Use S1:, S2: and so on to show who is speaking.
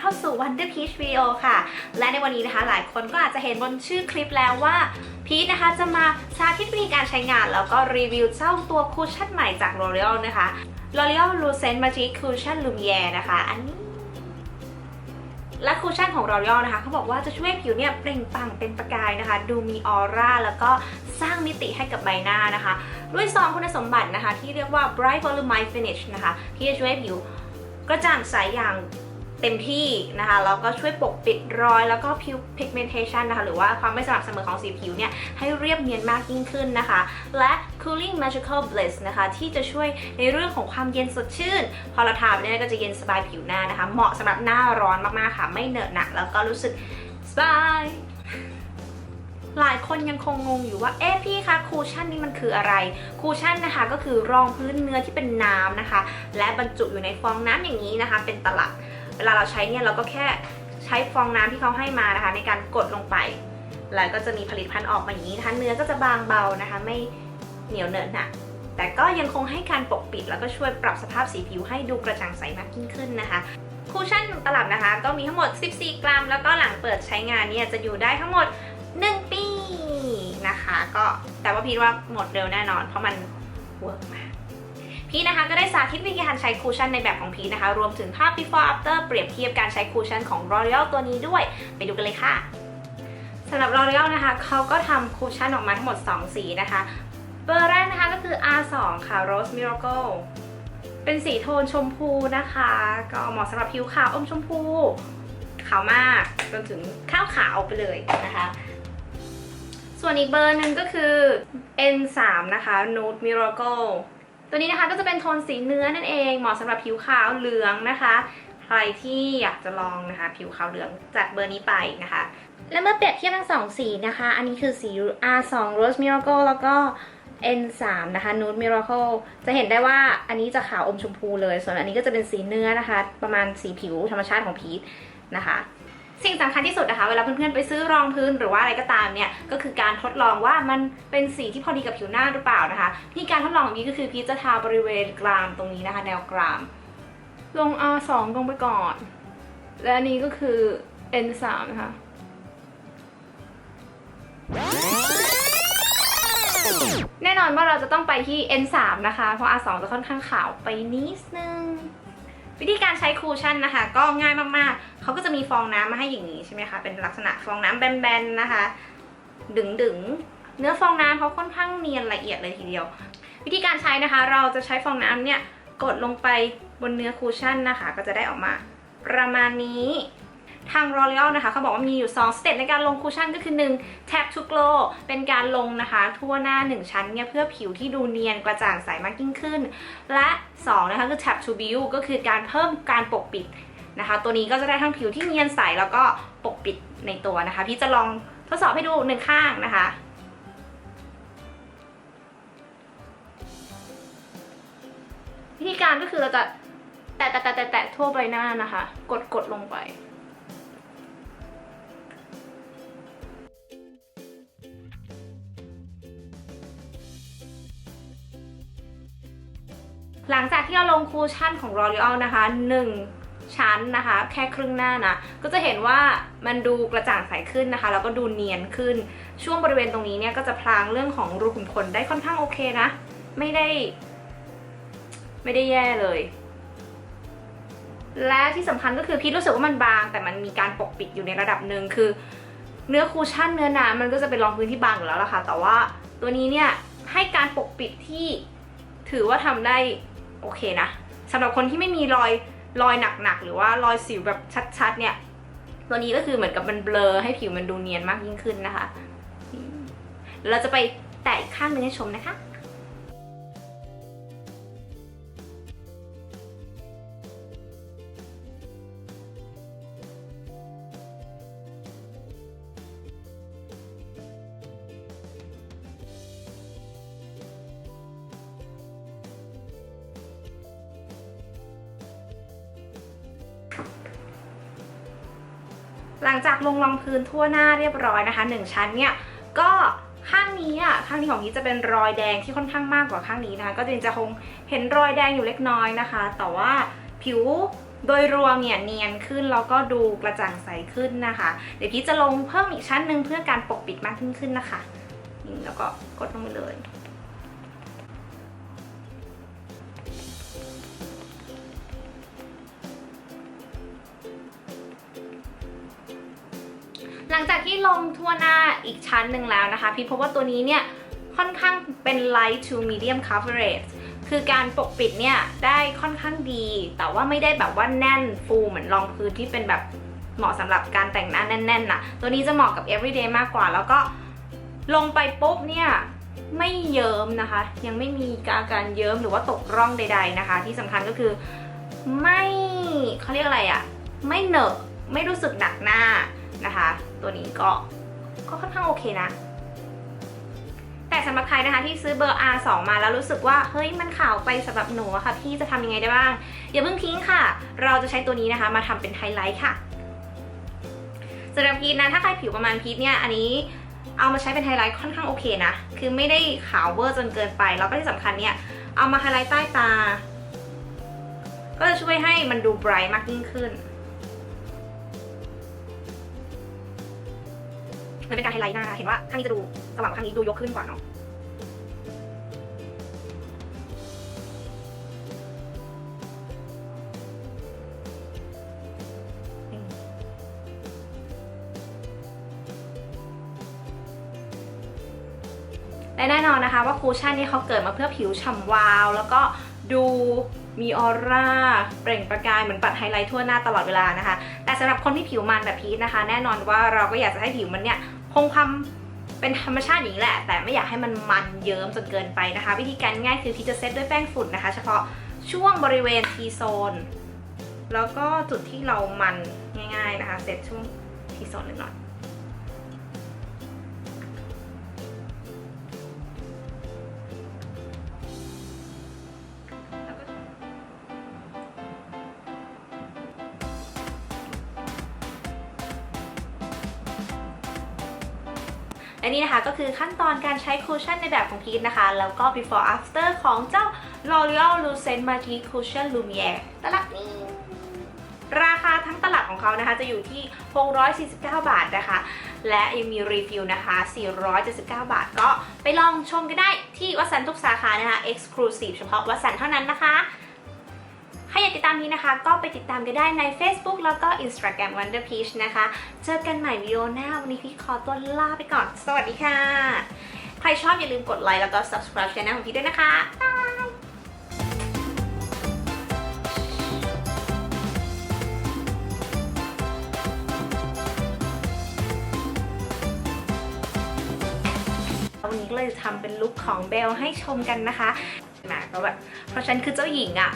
S1: เข้าสู่ Wonder Peach Video ค่ะ และในวันนี้นะคะหลายคนก็อาจจะเห็นบนชื่อคลิปแล้วว่าพีชนะคะจะมาสาธิตวิธีการใช้งาน แล้วก็รีวิวเจ้าตัวคูชั่นใหม่จาก L'Oreal นะคะ L'Oreal Lucent Magic Cushion Lumiere นะคะ อันนี้และคูชั่นของ L'Oreal นะคะเขาบอกว่าจะช่วยผิวเนี่ยเปล่งปลั่งเป็นประกายนะคะ ดูมีออร่าแล้วก็สร้างมิติให้กับใบหน้านะคะ ด้วยซองคุณสมบัตินะคะ ที่เรียกว่า Bright volumize Finish นะคะ ที่จะช่วยผิวกระจ่างใสอย่าง เต็มที่นะคะแล้วก็ช่วยปกปิดรอยแล้วก็ผิว pigmentation นะคะหรือว่าความไม่สม่ำเสมอของสีผิวเนี่ยให้เรียบเนียนมากยิ่งขึ้นนะคะ และ cooling magical bliss นะคะ ที่จะช่วยในเรื่องของความเย็นสดชื่น พอเราทาไปเนี่ยก็จะเย็นสบายผิวหน้านะคะ เหมาะสำหรับหน้าร้อนมากๆค่ะ ไม่เหนอะหนะแล้วก็รู้สึกสบายหลายคนยังคงงงอยู่ว่า เอ๊ะพี่คะคูชั่นนี่มันคืออะไร คูชั่นนะคะก็คือรองพื้นเนื้อที่เป็นน้ำนะคะ และบรรจุอยู่ในฟองน้ำอย่างนี้นะคะ เป็นตลับ เวลาเราใช้เนี่ยเราก็แค่ใช้ฟองน้ำที่เขาให้มานะคะ ในการกดลงไป แล้วก็จะมีผลิตภัณฑ์ออกมาอย่างนี้นะคะ เนื้อก็จะบางเบานะคะ ไม่เหนียวเหนอะหนะแต่ก็ยังคงให้การปกปิด แล้วก็ช่วยปรับสภาพสีผิวให้ดูกระจ่างใสมากยิ่งขึ้นนะคะคูชั่นตลับนะคะ ก็มีทั้งหมด 14 กรัม แล้วก็หลังเปิดใช้งานเนี่ยจะอยู่ได้ทั้งหมด 1 ปีนะคะ ก็แต่ว่าพี่ว่าหมดเร็วแน่นอน เพราะมันเวิร์กมาก พี่นะคะก็ได้สาธิตวิธีการใช้คูชั่นในแบบของพีนะคะ รวมถึงภาพ before after เปรียบเทียบการใช้คูชั่นของ L'Oreal ตัวนี้ด้วย ไปดูกันเลยค่ะสำหรับ L'Oreal นะคะเขาก็ทำคูชั่นออกมาทั้งหมด 2 สีนะคะเบอร์แรกนะคะก็คือ R2 ค่ะ Rose Miracle เป็นสีโทนชมพูนะคะ ก็เหมาะสำหรับผิวขาวอมชมพู ขาวมากจนถึงข้าวขาวไปเลยนะคะ ส่วนอีกเบอร์หนึ่งก็คือ N3 นะคะ Nude Miracle ตัวนี้นะคะก็จะเป็นโทนสีเนื้อนั่นเอง เหมาะสำหรับผิวขาวเหลืองนะคะ ใครที่อยากจะลองนะคะ ผิวขาวเหลืองจัดเบอร์นี้ไปนะคะ และเมื่อเปรียบเทียบทั้งสองสีนะคะ อันนี้คือสี R2 Rose Miracle แล้วก็ N3 นะคะ Nude Miracle จะเห็นได้ว่าอันนี้จะขาวอมชมพูเลย ส่วนอันนี้ก็จะเป็นสีเนื้อนะคะ ประมาณสีผิวธรรมชาติของพีชนะคะ สิ่งสำคัญที่สุดนะคะ เวลาเพื่อนๆไปซื้อรองพื้นหรือว่าอะไรก็ตามเนี่ยก็คือการทดลองว่ามันเป็นสีที่พอดีกับผิวหน้าหรือเปล่านะคะที่การทดลองของพีชก็คือพีจะทาบริเวณกรามตรงนี้นะคะ แนวกราม ลง R2 ลงไปก่อน และอันนี้ก็คือ N3 นะคะแน่นอนว่าเราจะต้องไปที่ N3 นะคะ เพราะ R2 จะค่อนข้างขาวไปนิดนึง วิธีการใช้คูชั่นนะคะ ก็ง่ายมากๆ เขาก็จะมีฟองน้ำมาให้อย่างนี้ใช่ไหมคะ เป็นลักษณะฟองน้ำแบนๆนะคะ ดึงๆ เนื้อฟองน้ำเขาค่อนข้างเนียนละเอียดเลยทีเดียว วิธีการใช้นะคะ เราจะใช้ฟองน้ำเนี่ยกดลงไปบนเนื้อคูชั่นนะคะ ก็จะได้ออกมา ประมาณนี้ ทาง L'Oreal นะคะเขาบอกว่ามีอยู่ 2 สเต็ปในการลงคูชั่นก็คือ 1 Tap to Glow เป็นการลงนะคะ ทั่วหน้า 1 ชั้นเนี่ยเพื่อผิวที่ดูเนียนกระจ่างใสมากยิ่งขึ้น และ 2 นะคะคือ Tap to Build ก็คือการเพิ่มการปกปิดนะคะ ตัวนี้ก็จะได้ทั้งผิวที่เนียนใสแล้วก็ปกปิดในตัวนะคะ พี่จะลองทดสอบให้ดูหนึ่งข้างนะคะวิธีการก็คือเราจะแตะแตะแตะแตะแตะทั่วใบหน้านะคะ กดกดลงไป หลังจากที่เราลงคูชั่นของ L'Oreal นะคะ 1 ชั้นนะคะ แค่ครึ่งหน้านะ ก็จะเห็นว่ามันดูกระจ่างใสขึ้นนะคะ แล้วก็ดูเนียนขึ้น ช่วงบริเวณตรงนี้เนี่ยก็จะพลางเรื่องของรูขุมขนได้ค่อนข้างโอเคนะ ไม่ได้ ไม่ได้แย่เลย และที่สำคัญก็คือพีทรู้สึกว่ามันบาง แต่มันมีการปกปิดอยู่ในระดับหนึ่งคือ เนื้อคูชั่นเนื้อน้ำมันก็จะเป็นรองพื้นที่บางอยู่แล้วล่ะค่ะ แต่ว่าตัวนี้เนี่ยให้การปกปิดที่ถือว่าทำได้ โอเคนะสำหรับคนที่ไม่มีรอยรอยหนักๆหรือว่ารอยสิวแบบชัดๆเนี่ย ตัวนี้ก็คือเหมือนกับมันเบลอให้ผิวมันดูเนียนมากยิ่งขึ้นนะคะเราจะไปแตะอีกข้างหนึ่งให้ชมนะคะ หลังจากลงรองพื้นทั่วหน้าเรียบร้อยนะคะหนึ่งชั้นเนี่ยก็ข้างนี้อะข้างนี้ของนี้จะเป็นรอยแดงที่ค่อนข้างมากกว่าข้างนี้นะคะ ก็จะจะคงเห็นรอยแดงอยู่เล็กน้อยนะคะ แต่ว่าผิวโดยรวมเนี่ยเนียนขึ้นแล้วก็ดูกระจ่างใสขึ้นนะคะ เดี๋ยวพี่จะลงเพิ่มอีกชั้นหนึ่งเพื่อการปกปิดมากยิ่งขึ้นนะคะแล้วก็กดลงไปเลย ลังจากที่ลงทั่วหน้าอีกชั้นหนึ่งแล้วนะคะ พี่พบว่าตัวนี้เนี่ยค่อนข้างเป็น light to medium coverage คือการปกปิดเนี่ยได้ค่อนข้างดี แต่ว่าไม่ได้แบบว่าแน่นฟูเหมือนรองพื้นที่เป็นแบบเหมาะสำหรับการแต่งหน้าแน่นๆนะตัวนี้จะเหมาะกับ everyday มากกว่า แล้วก็ลงไปปุ๊บเนี่ยไม่เยิ้มนะคะ ยังไม่มีอาการเยิ้มหรือว่าตกร่องใด ๆนะคะ ที่สำคัญก็คือไม่เขาเรียกอะไรอะไม่เหนอะไม่รู้สึกหนักหน้านะคะ ตัวนี้ก็ก็ค่อนข้างโอเคนะ แต่สำหรับใครนะคะที่ซื้อเบอร์ R2 มาแล้วรู้สึกว่าเฮ้ยมันขาวไปสำหรับหนูอะค่ะพี่จะทำยังไงได้บ้าง อย่าเพิ่งทิ้งค่ะ เราจะใช้ตัวนี้นะคะ มาทำเป็นไฮไลท์ค่ะสำหรับพีทนะถ้าใครผิวประมาณพีทเนี่ยอันนี้เอามาใช้เป็นไฮไลท์ค่อนข้างโอเคนะ คือไม่ได้ขาวเวอร์จนเกินไป แล้วก็ที่สำคัญเนี่ย เอามาไฮไลท์ใต้ตา ก็จะช่วยให้มันดูไบรท์มากยิ่งขึ้น เป็นการไฮไลท์หน้าเห็นว่าข้างนี้จะดูสว่างกว่าข้างนี้ดูยกขึ้นกว่าเนาะและแน่นอนนะคะว่าคูชั่นนี่เขาเกิดมาเพื่อผิวฉ่ำวาว แล้วก็ดูมีออร่าเปล่งประกายเหมือนปัดไฮไลท์ทั่วหน้าตลอดเวลานะคะ แต่สำหรับคนที่ผิวมันแบบพีทนะคะ แน่นอนว่าเราก็อยากจะให้ผิวมันเนี่ย คงความเป็นธรรมชาติอย่างนี้แหละ แต่ไม่อยากให้มันมันเยิ้มจนเกินไปนะคะ วิธีการง่ายคือที่จะเซตด้วยแป้งฝุ่นนะคะ เฉพาะช่วงบริเวณ T โซนแล้วก็จุดที่เรามันง่าย ๆนะคะ เซตช่วง T โซนหนึ่งหน่อย และนี่นะคะก็คือขั้นตอนการใช้คูชั่นในแบบของพีทนะคะ แล้วก็ before after ของเจ้า L'Oreal Lucent Matte Cushion Lumiere ตลับนี้ราคาทั้งตลับของเขานะคะจะอยู่ที่ 649 บาทนะคะ และยังมีรีฟิลนะคะ 479 บาท ก็ไปลองชมกันได้ที่วัสันทุกสาขานะคะ exclusive เฉพาะวัสันเท่านั้นนะคะ ใครอยากติดตามนี้นะคะ ก็ไปติดตามกันได้ใน Facebook แล้วก็ Instagram Wonder Peach นะคะ เจอกันใหม่วิดีโอหน้า วันนี้พี่ขอตัวลาไปก่อน สวัสดีค่ะ ใครชอบอย่าลืมกดไลค์แล้วก็ subscribe channel ของพี่ด้วยนะคะบายวันนี้ก็เลยทำเป็นลุคของเบลให้ชมกันนะคะมาก็แบบเพราะฉันคือเจ้าหญิงอะ